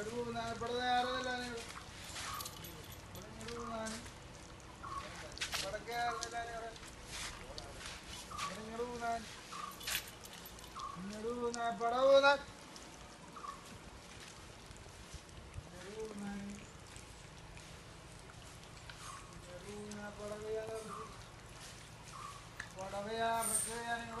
പടവയാ പോകുന്ന? ഇവിടെ നേരമല്ല ഇങ്ങോട്ട് പോകുന്നാണ് വടക്കേ ആറുന്നില്ല ഇങ്ങോട്ട് പോകുന്നാൻ ഇങ്ങോട്ട് പോകുന്ന? പട പോകുന്ന? പടവയാ പടവയാ പച്ചയാ നിങ്ങൾ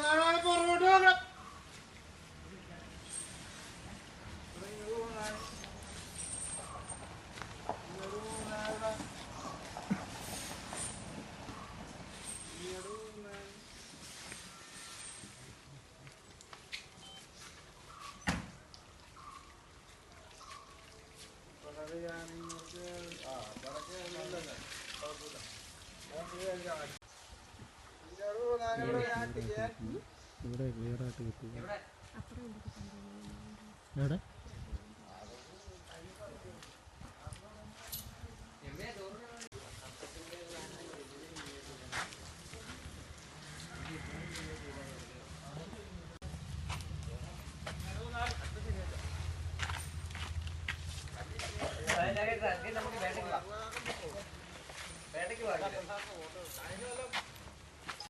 ഇവിടെ ക്ലിയർ ആയിട്ട് കിട്ടും എവിടെ? നമുക്ക് വേട്ടയ്ക്ക് പോകാം വേട്ടയ്ക്ക് പോകാം